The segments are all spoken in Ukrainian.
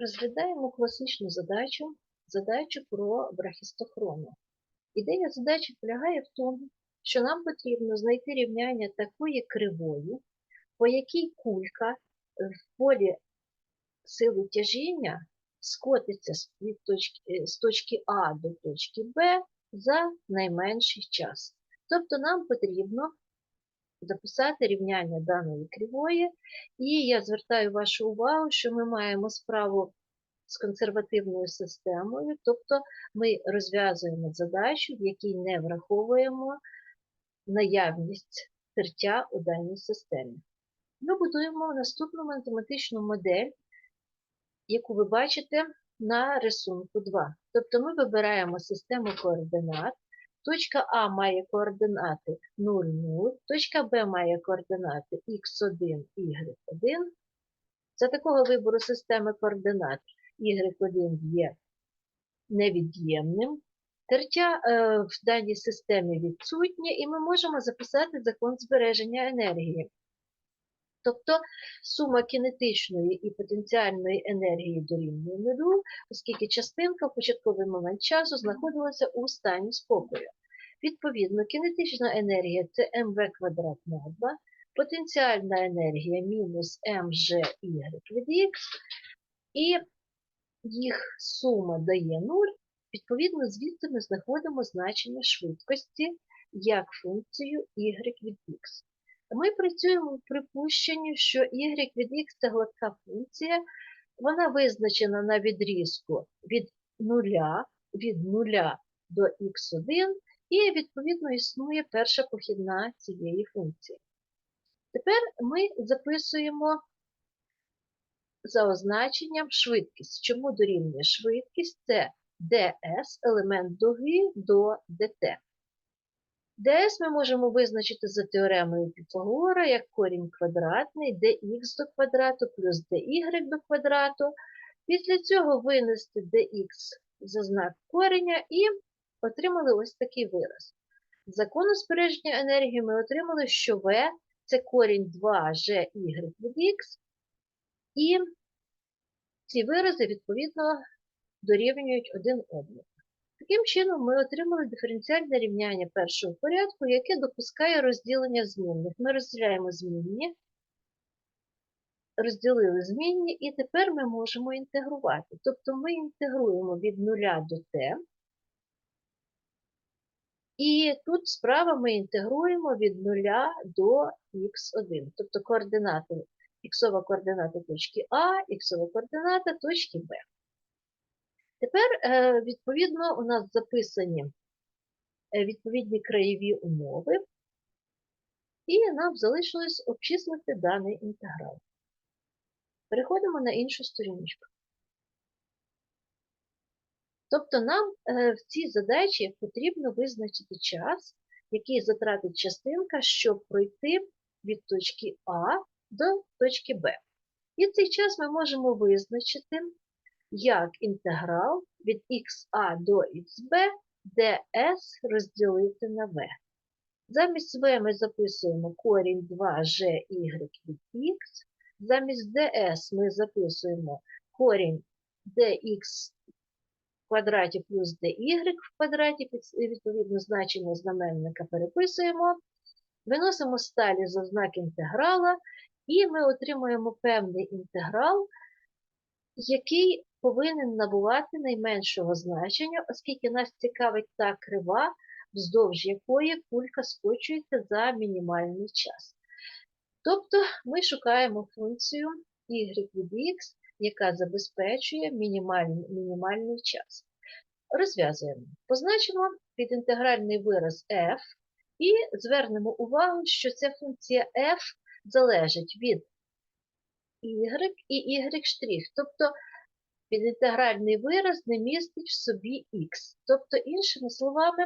Розглядаємо класичну задачу, задачу про брахістохрону. Ідея задачі полягає в тому, що нам потрібно знайти рівняння такої кривої, по якій кулька в полі сили тяжіння скотиться е, з точки А до точки Б за найменший час. Тобто нам потрібно записати рівняння даної кривої, і я звертаю вашу увагу, що ми маємо справу з консервативною системою, тобто ми розв'язуємо задачу, в якій не враховуємо наявність тертя у даній системі. Ми будуємо наступну математичну модель, яку ви бачите на рисунку 2. Тобто ми вибираємо систему координат. Точка А має координати 0, 0, точка Б має координати х1, y1. За такого вибору системи координат y1 є невід'ємним. Тертя е, в даній системі відсутнє, і ми можемо записати закон збереження енергії. Тобто сума кінетичної і потенціальної енергії дорівнює нулю, оскільки частинка в початковий момент часу знаходилася у стані спокою. Відповідно, кінетична енергія це mv квадрат на 2, потенціальна енергія мінус mgy від х, і їх сума дає 0, відповідно, звідси ми знаходимо значення швидкості як функцію y від x. Ми працюємо в припущенні, що y від x це гладка функція, вона визначена на відрізку від 0, від 0 до x1, і, відповідно, існує перша похідна цієї функції. Тепер ми записуємо за означенням швидкість. Чому дорівнює швидкість? Це ds, елемент дуги до dt. Ds ми можемо визначити за теоремою Піфагора як корінь квадратний dx до квадрату плюс dy до квадрату. Після цього винести dx за знак кореня і отримали ось такий вираз. Закону збереження енергії ми отримали, що v це корінь 2g y від x, і ці вирази, відповідно, дорівнюють один одному. Таким чином, ми отримали диференціальне рівняння першого порядку, яке допускає розділення змінних. Ми розділяємо змінні, розділили змінні, і тепер ми можемо інтегрувати. Тобто ми інтегруємо від 0 до t, і тут справа ми інтегруємо від 0 до х1, тобто координати, іксова координата точки А, іксова координата точки Б. Тепер, е, відповідно, у нас записані е, відповідні краєві умови, і нам залишилось обчислити даний інтеграл. Переходимо на іншу сторіночку. Тобто нам е, в цій задачі потрібно визначити час, який затратить частинка, щоб пройти від точки А до точки Б. І цей час ми можемо визначити як інтеграл від ха до xb ds розділити на v. Замість v ми записуємо корінь 2g від x, замість ds ми записуємо корінь dx в квадраті плюс dy в квадраті, відповідно значення знаменника переписуємо, виносимо сталі за знак інтеграла, і ми отримуємо певний інтеграл, який повинен набувати найменшого значення, оскільки нас цікавить та крива, вздовж якої кулька скочується за мінімальний час. Тобто ми шукаємо функцію y від x, яка забезпечує мінімальний, мінімальний час. Розв'язуємо. Позначимо підінтегральний вираз f і звернемо увагу, що ця функція f залежить від y і y'. Тобто підінтегральний вираз не містить в собі x. Тобто, іншими словами,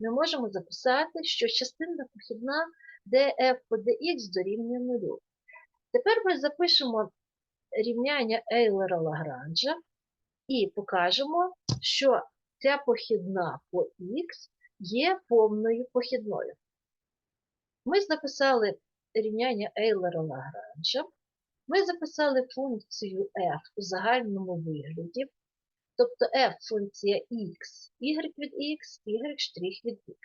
ми можемо записати, що частина похідна df по dx дорівнює 0. Тепер ми запишемо рівняння Ейлера Лагранжа і покажемо, що ця похідна по х є повною похідною. Ми записали рівняння Ейлера Лагранжа, Ми записали функцію f у загальному вигляді, тобто f функція x, y від x, y від x.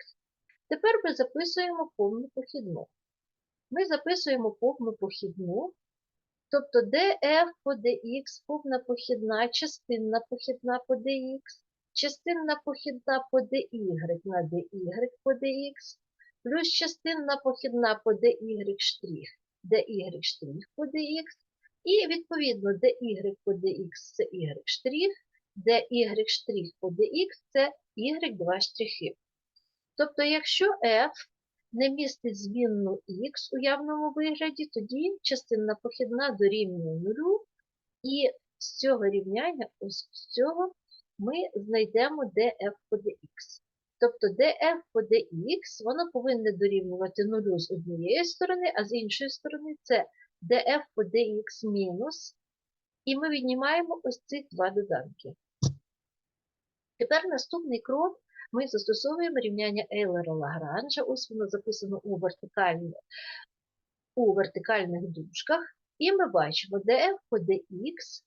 Тепер ми записуємо повну похідну. Ми записуємо повну похідну, тобто df по dx, повна похідна, частинна похідна по dx, частинна похідна по dy на dy по dx, плюс частинна похідна по dy dy штрих по dx, і відповідно dy по dx це y штрих, dy штрих по dx це y2 штрихи. Тобто, якщо f не містить змінну x у явному вигляді, тоді частинна похідна дорівнює нулю, і з цього рівняння, ось з цього, ми знайдемо df по dx. Тобто df по dx, воно повинне дорівнювати нулю з однієї сторони, а з іншої сторони це df по dx мінус, і ми віднімаємо ось ці два доданки. Тепер наступний крок ми застосовуємо рівняння Ейлера-Лагранжа. Ось воно записано у, вертикально, у вертикальних дужках. І ми бачимо df по dx.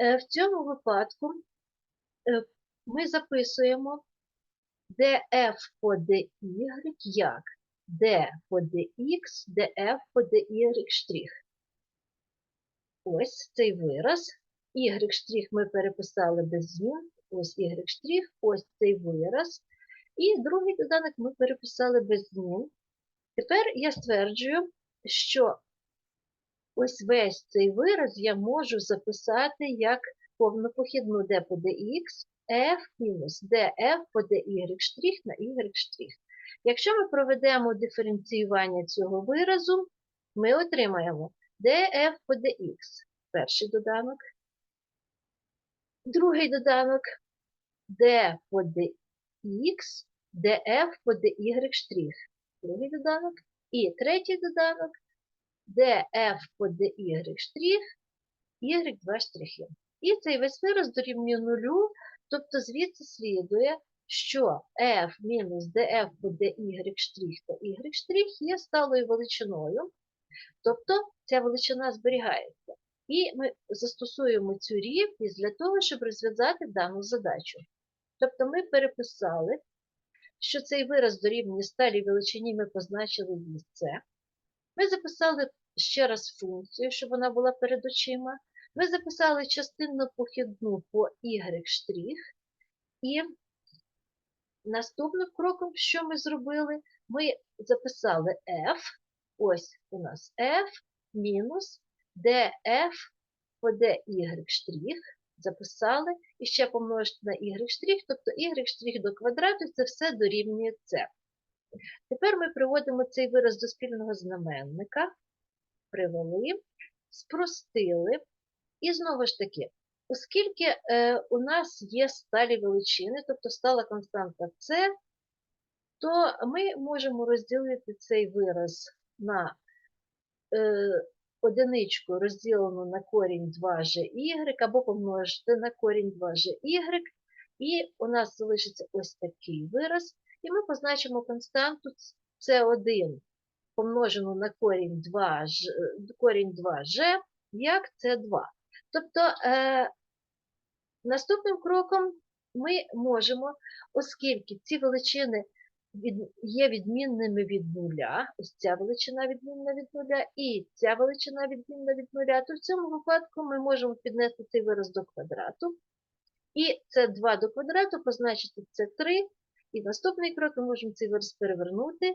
Е, В цьому випадку е, ми записуємо df по dy як d по dx, df по dy. Ось цей вираз. Y ми переписали без змін. Ось y ось цей вираз. І другий доданок ми переписали без змін. Тепер я стверджую, що ось весь цей вираз я можу записати як повнопохідну d по dx, f мінус df по dy на y. Якщо ми проведемо диференціювання цього виразу, ми отримаємо df по dx, перший доданок, другий доданок. D по dx, df по dy другий доданок, і третій доданок. Df по dy y2. І цей весь вираз дорівнює нулю, тобто звідси слідує, що f мінус df по dy та y є сталою величиною, тобто ця величина зберігається. І ми застосуємо цю рівність для того, щоб розв'язати дану задачу. Тобто ми переписали, що цей вираз дорівнює сталій величині ми позначили місце. Ми записали ще раз функцію, щоб вона була перед очима. Ми записали частинну похідну по y. І наступним кроком, що ми зробили, ми записали f, ось у нас f мінус df по dy записали, і ще помножити на y тобто y до квадрату, це все дорівнює c. Тепер ми приводимо цей вираз до спільного знаменника, привели, спростили. І знову ж таки, оскільки е, у нас є сталі величини, тобто стала константа c, то ми можемо розділити цей вираз на е, одиничку розділену на корінь 2y, або помножити на корінь 2y, і у нас залишиться ось такий вираз, і ми позначимо константу c1 помножену на корінь 2 корінь 2g, як c2. Тобто е, наступним кроком ми можемо, оскільки ці величини від, є відмінними від нуля, ось ця величина відмінна від нуля, і ця величина відмінна від нуля, то в цьому випадку ми можемо піднести цей вираз до квадрату. І це 2 до квадрату позначити це 3. І наступний крок ми можемо цей вираз перевернути.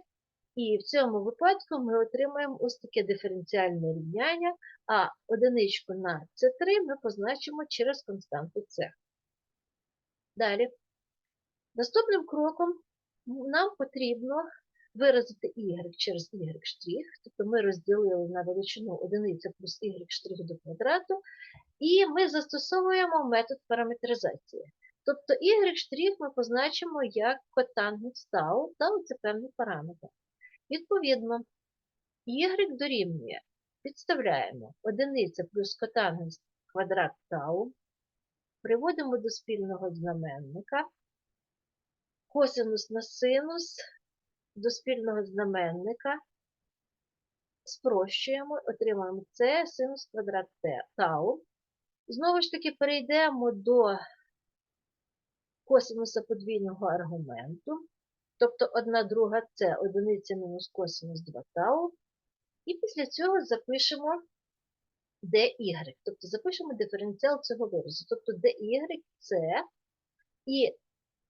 І в цьому випадку ми отримаємо ось таке диференціальне рівняння, а одиничку на С3 ми позначимо через константу С. Далі. Наступним кроком нам потрібно виразити y через y тобто ми розділили на величину 1 плюс y до квадрату, і ми застосовуємо метод параметризації. Тобто y ми позначимо як котангенс тау, тау це певний параметр. Відповідно, y дорівнює, підставляємо 1 плюс котангенс квадрат тау, приводимо до спільного знаменника, косинус на синус до спільного знаменника, спрощуємо, отримаємо це синус квадрат тау. Знову ж таки перейдемо до косинуса подвійного аргументу. Тобто 1 друга це одиниця мінус косинус 2 тау. І після цього запишемо dy, тобто запишемо диференціал цього виразу. Тобто dy це, і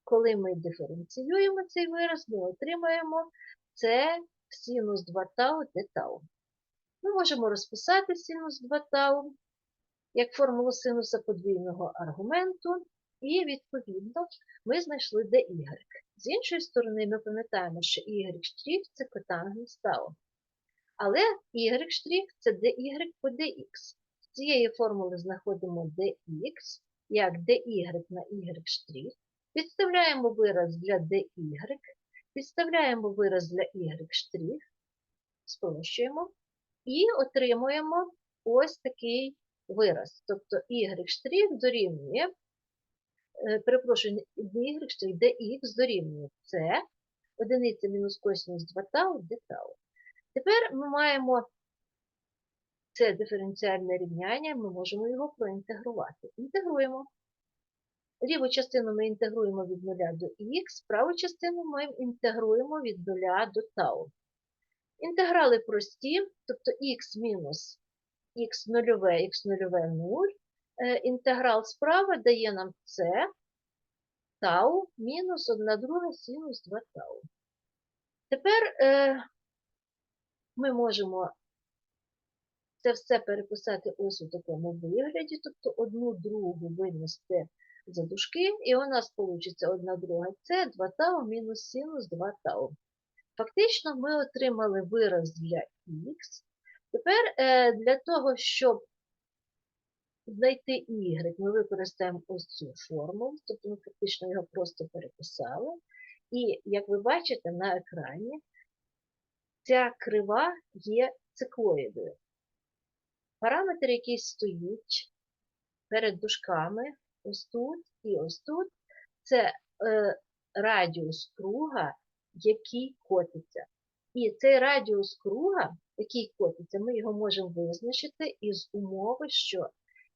коли ми диференціюємо цей вираз, ми отримаємо це синус 2 тау d тау. Ми можемо розписати синус 2 тау як формулу синуса подвійного аргументу, і, відповідно, ми знайшли dy. З іншої сторони, ми пам'ятаємо, що y' це котангенс тау. Але y' це dy по dx. З цієї формули знаходимо dx як dy на y', підставляємо вираз для dy, підставляємо вираз для y', спрощуємо і отримуємо ось такий вираз. Тобто y' дорівнює, е, перепрошую, y', dx дорівнює c, одиниця мінус косинус 2 тау, d тау. Тепер ми маємо це диференціальне рівняння, ми можемо його проінтегрувати. Інтегруємо. Ліву частину ми інтегруємо від 0 до х, праву частину ми інтегруємо від 0 до тау. Інтеграли прості, тобто х мінус х нульове, х нульове 0. Е, Інтеграл справа дає нам c, тау мінус 1 друга синус 2 тау. Тепер е, ми можемо це все переписати ось у такому вигляді, тобто одну другу винести за дужки, і у нас вийде 1 друга це 2 тау мінус синус 2 тау. Фактично ми отримали вираз для х. Тепер е, для того, щоб знайти y, ми використаємо ось цю формулу, тобто ми фактично його просто переписали. І, як ви бачите на екрані, ця крива є циклоїдою. Параметр, який стоїть перед дужками, ось тут і ось тут, це е, радіус круга, який котиться. І цей радіус круга, який котиться, ми його можемо визначити із умови, що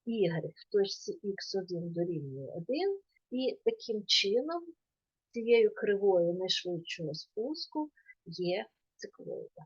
y в точці x1 дорівнює 1, і таким чином цією кривою найшвидшого спуску є циклоїда.